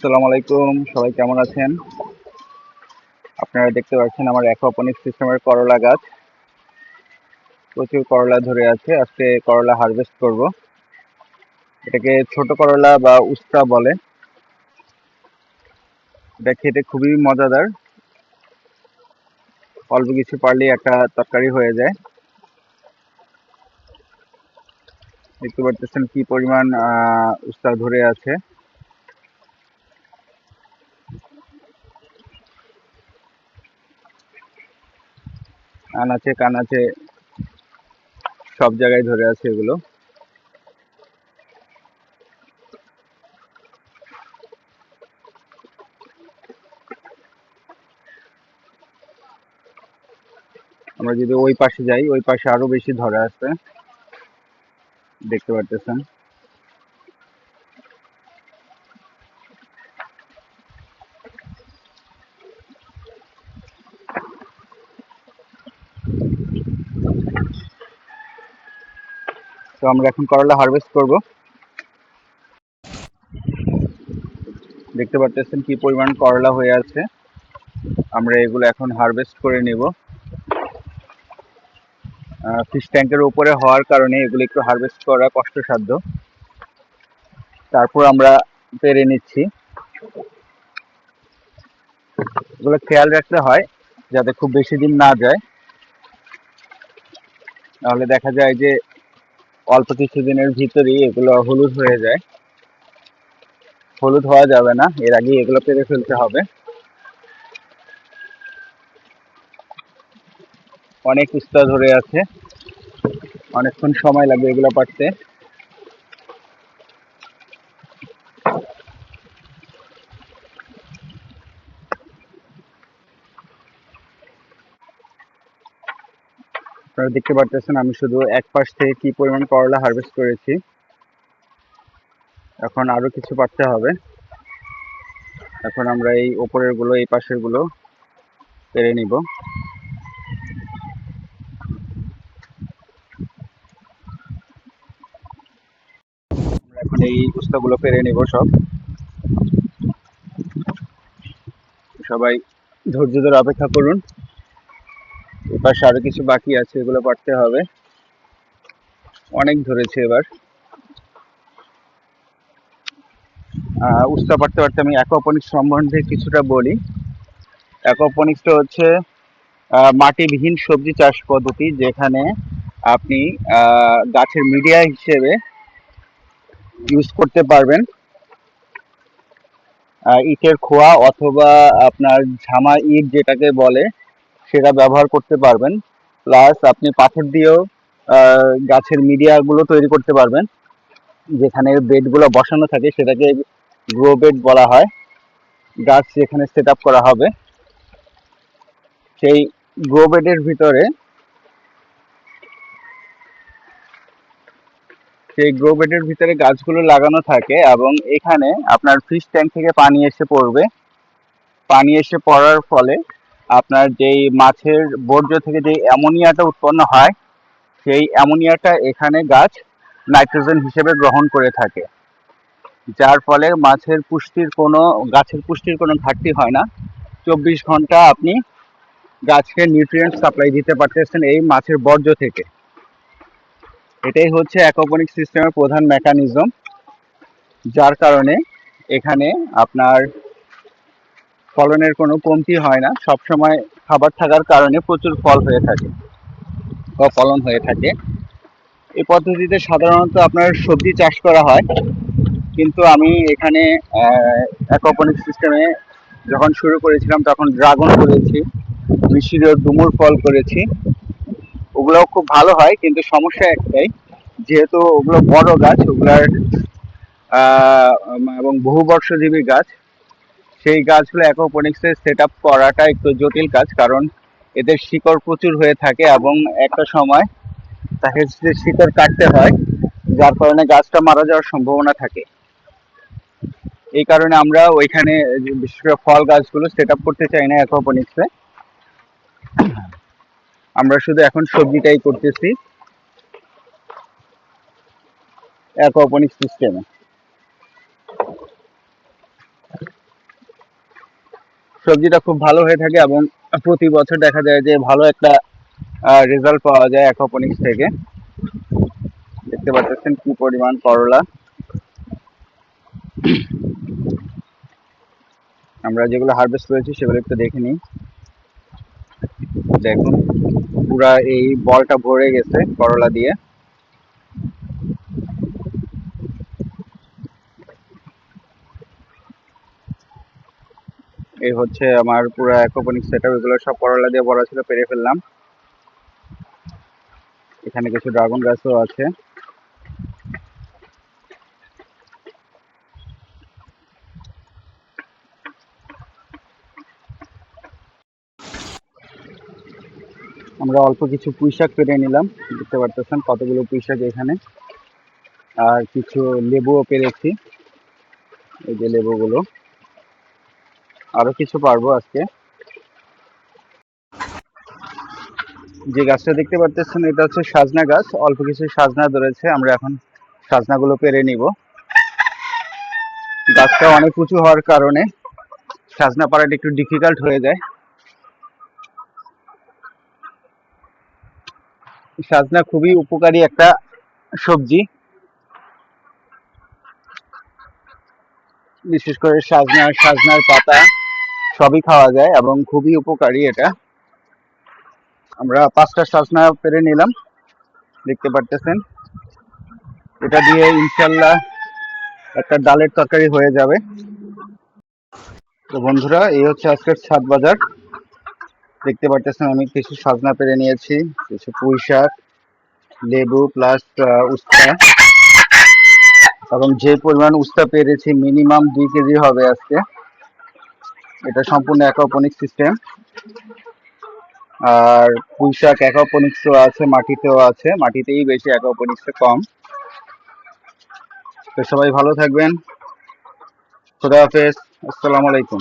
আসসালামু আলাইকুম, সবাই কেমন আছেন? আপনারা দেখতে পাচ্ছেন আমার অ্যাকোপনিক সিস্টেমের করলা গাছ। প্রচুর করলা ধরে আছে, আজকে করলা হারভেস্ট করব। এটাকে ছোট করলা বা উস্তা বলে। এটা খেতে খুবই মজাদার। অল্প কিছু পারলে একটা তরকারি হয়ে যায়। দেখতে পাচ্ছেন কি পরিমাণ উস্তা ধরে আছে। আনাচে কানাচে সব জায়গায় ধরে আছে এগুলো। আমরা যদি ওই পাশে যাই, ওই পাশে আরও বেশি ধরে আছে। দেখতে পারতেছেন? তো আমরা এখন করলা হারভেস্ট করব। দেখতে পারতেছেন কি পরিমাণ করলা হয়ে আছে। আমরা এগুলো এখন হারভেস্ট করে নিব। ফিশ ট্যাঙ্কের উপরে হওয়ার কারণে এগুলো একটু হারভেস্ট করা কষ্টসাধ্য। তারপর আমরা পেরে নিচ্ছি। এগুলো খেয়াল রাখতে হয়, যাতে খুব বেশি দিন না যায়। তাহলে দেখা যায় যে অল্প কিছুদিনের ভিতরেই এগুলো হলুদ হয়ে যায়। হলুদ হওয়া যাবে না, এর আগে এগুলো পেরে ফেলতে হবে। অনেক উস্তা ধরে আছে। অনেকক্ষণ সময় লাগবে এগুলো পারতে আপনারা দেখতে পারতেছেন, আমি শুধু এক পাশ থেকে কি পরিমাণ করলা হারভেস্ট করেছি। এখন আরও কিছু পারতে হবে। এখন আমরা এই ওপরেরগুলো, এই পাশেরগুলো পেরে নিব। এখন এই উস্তাগুলো পেরে নিব সব। সবাই ধৈর্য ধরে অপেক্ষা করুন। এ পাশে আরও কিছু বাকি আছে, এগুলো পারতে হবে। অনেক ধরেছে এবার। উস্তা পারতে পারতে আমি অ্যাকোপনিক্স সম্বন্ধে কিছুটা বলি। অ্যাকোপনিক্সটা হচ্ছে মাটিবিহীন সবজি চাষ পদ্ধতি, যেখানে আপনি গাছের মিডিয়া হিসেবে ইউজ করতে পারবেন। ইটের খোয়া অথবা আপনার ঝামা ইট যেটাকে বলে সেটা ব্যবহার করতে পারবেন। প্লাস আপনি পাথর দিয়েও গাছের মিডিয়াগুলো তৈরি করতে পারবেন। যেখানে বেডগুলো বসানো থাকে, সেটাকে গ্রো বেড বলা হয়। গাছ যেখানে সেট করা হবে। সেই গ্রো বেডের ভিতরে সেই গ্রো বেডের ভিতরে গাছগুলো লাগানো থাকে এবং এখানে আপনার ফিশ ট্যাঙ্ক থেকে পানি এসে পড়বে। পানি এসে পড়ার ফলে আপনার যেই মাছের বর্জ্য থেকে যে অ্যামোনিয়াটা উৎপন্ন হয়, সেই অ্যামোনিয়াটা এখানে গাছ নাইট্রোজেন হিসেবে গ্রহণ করে থাকে। যার ফলে মাছের পুষ্টির কোনো, গাছের পুষ্টির কোনো ঘাটতি হয় না। চব্বিশ ঘণ্টা আপনি গাছকে নিউট্রিয়েন্ট সাপ্লাই দিতে পারতেছেন এই মাছের বর্জ্য থেকে। এটাই হচ্ছে অ্যাকোপনিক সিস্টেমের প্রধান মেকানিজম যার কারণে এখানে আপনার ফলনের কোনো কমতি হয় না। সব সময় খাবার থাকার কারণে প্রচুর ফল হয়ে থাকে বা ফলন হয়ে থাকে। এই পদ্ধতিতে সাধারণত আপনার সবজি চাষ করা হয়। কিন্তু আমি এখানে অ্যাকোপনিক সিস্টেমে যখন শুরু করেছিলাম, তখন ড্রাগন করেছি, মিশরীয় ডুমুর ফল করেছি। ওগুলোও খুব ভালো হয়, কিন্তু সমস্যা একটাই, যেহেতু ওগুলো বড় গাছ, ওগুলার এবং বহু বর্ষজীবী গাছ সেই গাছগুলো অ্যাকোপনিক্সে সেট আপ করাটা একটু জটিল কাজ, কারণ এদের শিকড় প্রচুর হয়ে থাকে এবং একটা সময় তাকে শিকড় কাটতে হয়, যার কারণে গাছটা মারা যাওয়ার সম্ভাবনা থাকে। এই কারণে আমরা ওইখানে বিশেষ করে ফল গাছগুলো সেট আপ করতে চাই না অ্যাকোপনিক্সে আমরা শুধু এখন সবজিটাই করতেছি অ্যাকোপনিক্স সিস্টেমে সবজিটা খুব ভালো হয়ে থাকে এবং প্রতি বছর দেখা যায় যে ভালো একটা রেজাল্ট পাওয়া যায় অ্যাকোপনিক্স থেকে। দেখতে পাচ্ছেন কি পরিমাণ করলা। আমরা যেগুলো হারভেস্ট করেছি সেগুলো একটু দেখে নিই। দেখুন, পুরা এই বলটা ভরে গেছে করলা দিয়ে। এই হচ্ছে আমার পুরো অ্যাকোপনিক সেটআপ এগুলো সব করলা দিয়ে ভরা ছিল, পেরে ফেললাম। এখানে কিছু ড্রাগন গাছও আছে। আমরা অল্প কিছু পুঁইশাক পেরে নিলাম, দেখতে পারতেছেন কতগুলো পুঁইশাক এখানে। আর কিছু লেবুও পেরেছি, এই যে লেবুগুলো। আরও কিছু পারব আজকে। যে গাছটা দেখতে পারতেছেন, এটা হচ্ছে সাজনা গাছ। অল্প কিছু সাজনা ধরেছে, আমরা এখন সাজনাগুলো পেরে নিব। গাছটা অনেক উঁচু হওয়ার কারণে সাজনা পাড়াটা একটু ডিফিকাল্ট হয়ে যায়। সাজনা খুবই উপকারী একটা সবজি। বিশেষ করে সাজনা, সাজনার পাতা। সবই খাওয়া যায় এবং খুবই উপকারী এটা। আমরা পাঁচটা সাজনা পেরে নিলাম, দেখতে পারতেছেন। এটা দিয়ে ইনশাল্লাহ একটা ডালের তরকারি হয়ে যাবে। তো বন্ধুরা, এই হচ্ছে আজকের ছাদ বাজার। দেখতে পারতেছেন আমি কিছু সাজনা পেরে নিয়েছি, কিছু পুঁই শাক, লেবু প্লাস উস্তা। এবং যে পরিমাণ উস্তা পেরেছি মিনিমাম দুই কেজি হবে আজকে। এটা সম্পূর্ণ অ্যাকোপনিক সিস্টেম আর পুঁইশাক অ্যাকোপনিক্সও আছে, মাটিতেও আছে। মাটিতেই বেশি অ্যাকোপনিক্সে কম। তো সবাই ভালো থাকবেন। খুদা হাফেজ। আসসালামু আলাইকুম।